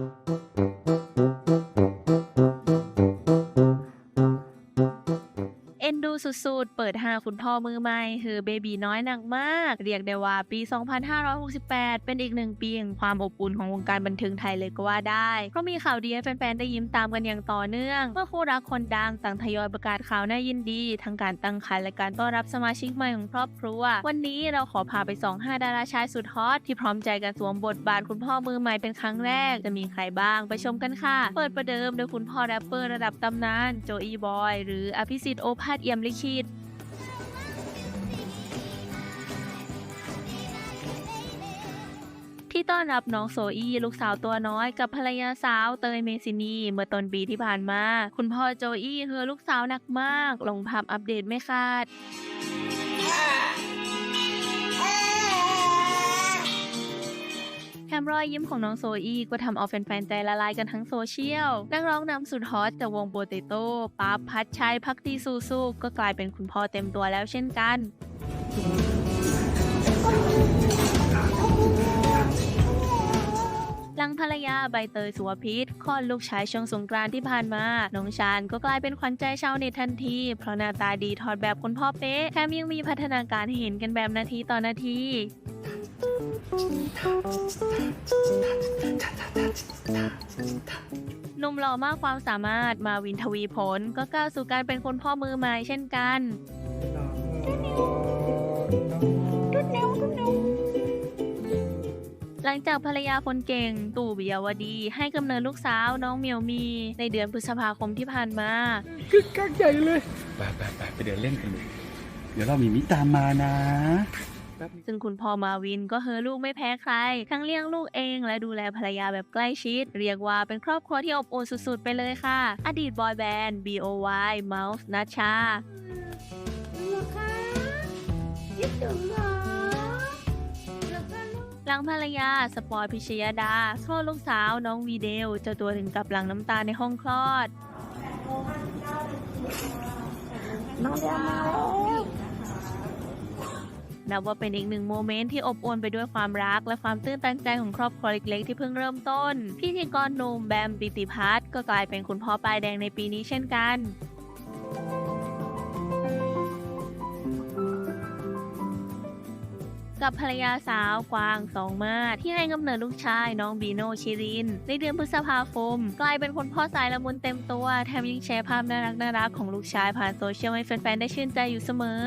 เอ็นดูสุดๆ เปิดหาคุณพ่อมือใหม่คือเบบีน้อยหนักมาก เรียกได้ว่าปี 2568 เป็นอีกหนึ่งปีแห่งความอบอุ่นของวงการบันเทิงไทยเลยก็ว่าได้ เพราะมีข่าวดีให้แฟนๆ ได้ยิ้มตามกันอย่างต่อเนื่อง เมื่อคู่รักคนดังต่างทยอยประกาศข่าวน่ายินดี ทั้งการตั้งครรภ์และการต้อนรับสมาชิกใหม่ของครอบครัว วันนี้เราขอพาไปส่อง5ดาราชายสุดฮอตที่พร้อมใจกันสวมบทบาทคุณพ่อมือใหม่เป็นครั้งแรก จะมีใครบ้างไปชมกันค่ะ เปิดประเดิมโดยคุณพ่อแรปเปอร์ระดับตำนานโจอีบอยหรืออภิสิทธิ์โอภาสเอี่ยมลิขิตที่ต้อนรับน้องโซอี้ลูกสาวตัวน้อยกับภรรยาสาวเตยเมซินีเมื่อต้นปีที่ผ่านมา คุณพ่อโจอี้คือลูกสาวหนักมาก ลงภาพอัปเดตไม่คาด แถมรอยยิ้มของน้องโซอี้ก็ทำเอาแฟนๆใจละลายกันทั้งโซเชียล นักร้องนำสุดฮอตจากวงโปเตโต้ป๊าพัดชัยพักดีซูซูก็กลายเป็นคุณพ่อเต็มตัวแล้วเช่นกันหลังภรรยาใบเตยสุวพิษคลอดลูกชายช่วงสงกรานที่ผ่านมา น้องชานก็กลายเป็นขวัญใจชาวเน็ตทันที เพราะหน้าตาดีถอดแบบคุณพ่อเป๊ะ แถมยังมีพัฒนาการเห็นกันแบบนาทีต่อนาที หนุ่มหล่อมากความสามารถมาวินทวีผลก็ก้าวสู่การเป็นคนพ่อมือใหม่เช่นกันหลังจากภรรยาคนเก่ง ตู่บิยวดี ให้กำเนิดลูกสาวน้องเมียวมี ในเดือนพฤษภาคมที่ผ่านมาคึกคักใหญ่เลย ไปไปไปไปเดินเล่นกันเลยเดี๋ยวเรามีมิตามมานะ ซึ่งคุณพ่อมาวินก็เฮอลูกไม่แพ้ใคร ทั้งเลี้ยงลูกเองและดูแลภรรยาแบบใกล้ชิด เรียกว่าเป็นครอบครัวที่อบอุ่นสุดๆ ไปเลยค่ะ อดีตบอยแบนด์ BOY Mouse นัชชาหลังภรรยา สปอยพิชยดาคลอดลูกสาวน้องวีเดล เจ้าตัวถึงกับหลังน้ำตาในห้องคลอดนั บว่าเป็นอีกหนึ่งโมเมนต์ที่อบอวลไปด้วยความรัก และความตื้นตันใจของครอบครัวเล็กๆที่เพิ่งเริ่มต้น พิธีกรหนุ่มแบมปิติพัฒน์ก็กลายเป็นคุณพ่อปลายแดงในปีนี้เช่นกันกับภรรยาสาวกวางสองมาที่ให้กำเนิดลูกชายน้องบีโนชิริน ในเดือนพฤษภาคม กลายเป็นคนพ่อสายละมุนเต็มตัว แถมยังแชร์ภาพน่ารักน่ารักๆของลูกชายผ่านโซเชียลให้แฟนๆ ได้ชื่นใจอยู่เสมอ